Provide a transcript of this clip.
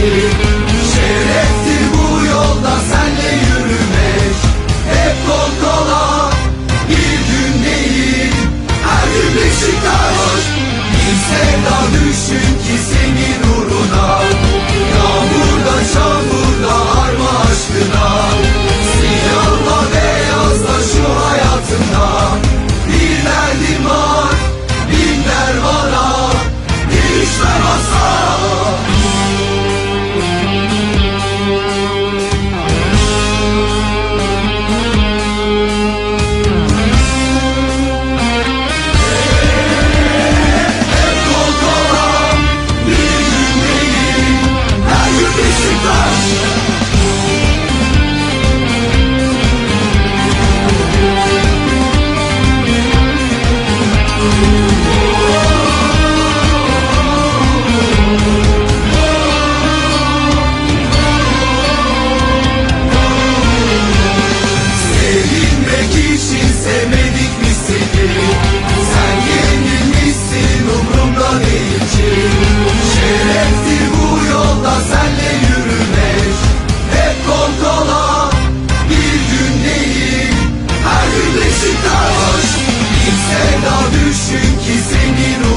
Şereftir bu yolda senle yürümek Hep kol kola bir gün değil Her gün Beşiktaş Bir sevda düşün ki senin Sen yenilmişsin umrumda değil ki bu yolda senle yürümek Hep kontrola bir gün Her gün Beşiktaş Bir sevda düşün ki senin